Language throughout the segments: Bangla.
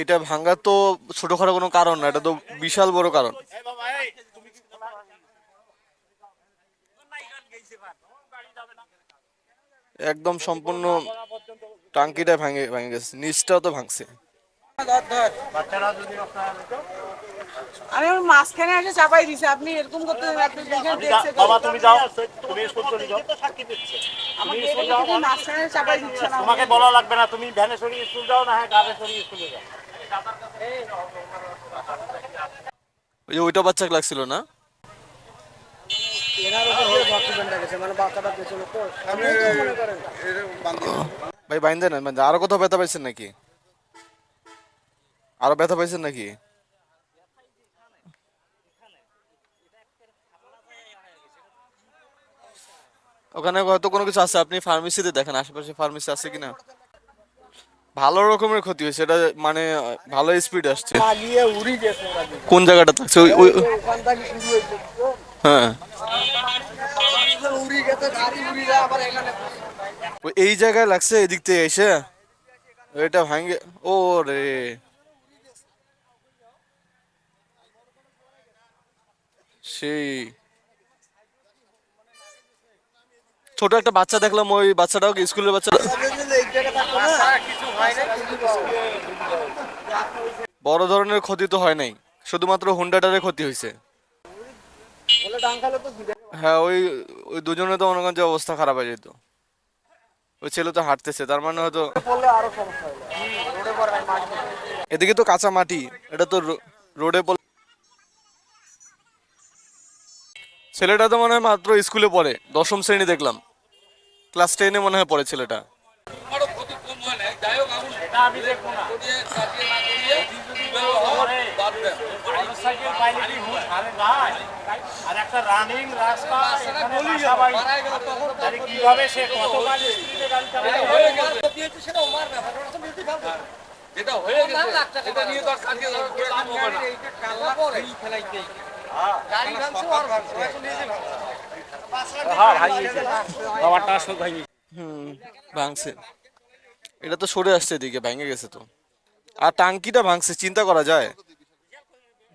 এটা ভাঙা তো ছোটখাটো কোনো কারণ না এটা তো বিশাল বড় কারণ। একদম সম্পূর্ণ টাঙ্কিটা ভাঙে ভাঙে গেছে নিচটাও তো ভাঙছে। আমি মাঝখানে এসে চাপাই দিছে আপনি এরকম করতে আপনি দেখে বাবা তুমি যাও তুমি স্কুল চলে যাও। আমাকে এটা দেখে মাঝখানে চাপাই দিচ্ছে না। তোমাকে বলা লাগবে না তুমি ভ্যানে সরিয়ে স্কুল যাও না হ্যাঁ গাড়ি সরিয়ে স্কুলে যাও। ওই ওইটা বাচ্চা লাগছিল না? ভাই, বাইন্দে না আরও কোথাও ব্যথা পাইছেন নাকি? আরও ব্যথা পাইছেন নাকি? ওখানে হয়তো কোনো কিছু আছে, আপনি ফার্মেসিতে দেখেন, আশেপাশে ফার্মেসি আছে কিনা? ভালো রকমের ক্ষতি হয়েছে। এটা মানে ভালো স্পিড আসছে। কোন জায়গাটা থাকছে? ওই হ্যাঁ। এই জায়গায় লাগছে এদিক থেকে এসে? এটা ভাঙে ও রে। সেই। ছোট একটা বাচ্চা দেখলাম ওই বাচ্চাটাও কি স্কুলের বাচ্চা? বড় ধরনের ক্ষতি তো হয় নাই। শুধুমাত্র হুন্ডাটারে ক্ষতি হয়েছে। হ্যাঁ ওই ওই দুজনে তো মনে যে অবস্থা খারাপ হয়ে যেত। ওই ছেলে তো হাঁটতেছে, তার মানে হয়তো পড়ে এদিকে তো কাঁচা মাটি, এটা তো রোডে পড়লে ছেলেটা তো মনে হয় মাত্র স্কুলে পড়ে, দশম শ্রেণি দেখলাম। ক্লাস টেনে মনে হয় পড়ে ছেলেটা। আমি দেখব না। মোটরসাইকেল পাইলে কি হুট হারে যায় আর একটা রানিং রাস্তা এখানে বাসাবাড়ি। তাহলে কীভাবে সে কতবার স্পিডে গাড়ি চালাবে হুম ভাঙছে। এটা তো সরে আসছে এদিকে ভেঙে গেছে তো। আর টাঙ্কিটা ভাঙছে চিন্তা করা যায়।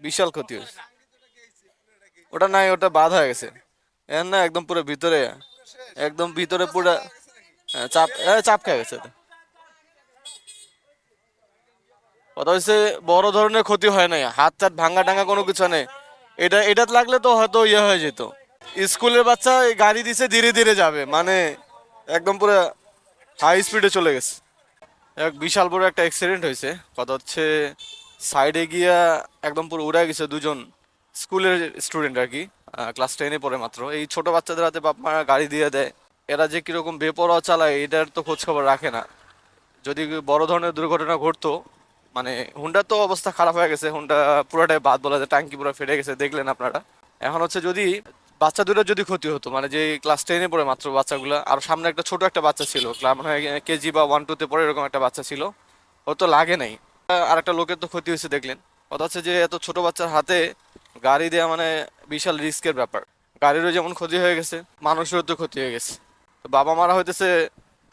বিশাল ক্ষতি হয়েছে। ওটা নাই ওটা বাদ হয়ে গেছে। এর না একদম পুরো ভিতরে একদম ভিতরে পুরো হ্যাঁ, চাপ চাপ খেয়ে গেছে। কথা হচ্ছে বড় ধরনের ক্ষতি হয় নাই। হাত টাত ভাঙা টাঙ্গা কোনো কিছু নেই। এটা এটা লাগলে তো হয়তো ইয়ে হয়ে যেত। স্কুলের বাচ্চা গাড়ি দিছে ধীরে ধীরে যাবে। মানে একদম পুরো হাই স্পিডে চলে গেছে। এক বিশাল বড় একটা অ্যাক্সিডেন্ট হয়েছে। কথা হচ্ছে সাইডে গিয়া একদম পুরো উড়ে গেছে দুজন স্কুলের স্টুডেন্ট আর কি ক্লাস টেনে পড়ে মাত্র। এই ছোট বাচ্চাদের হাতে বাপ মারা গাড়ি দিয়ে দেয়। এরা যে কীরকম বেপরোয়া চালায়, এটার তো খোঁজ খবর রাখে না। যদি বড় ধরনের দুর্ঘটনা ঘটতো মানে হুন্ডার তো অবস্থা খারাপ হয়ে গেছে। হুন্ডা পুরোটাই বাদ বলা যায় ট্যাঙ্কি পুরো ফেটে গেছে, দেখলেন আপনারা। এখন হচ্ছে যদি বাচ্চা দুটোর যদি ক্ষতি হতো মানে যে ক্লাস টেনে পড়ে মাত্র বাচ্চাগুলো, আর সামনে একটা ছোট একটা বাচ্চা ছিল মানে কেজি বা ওয়ান টুতে পড়ে এরকম একটা বাচ্চা ছিল ও তো লাগে নাই। আর একটা লোকের তো ক্ষতি হয়েছে, দেখলেন। কথা হচ্ছে যে এত ছোট বাচ্চার হাতে গাড়ি দেওয়া মানে বিশাল রিস্কের ব্যাপার। গাড়িরও যেমন ক্ষতি হয়ে গেছে, মানুষেরও তো ক্ষতি হয়ে গেছে। তো বাবা মারা হইতেছে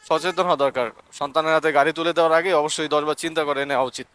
সচেতন হওয়া দরকার। সন্তানের হাতে গাড়ি তুলে দেওয়ার আগে অবশ্যই দশবার চিন্তা করে নেওয়া উচিত।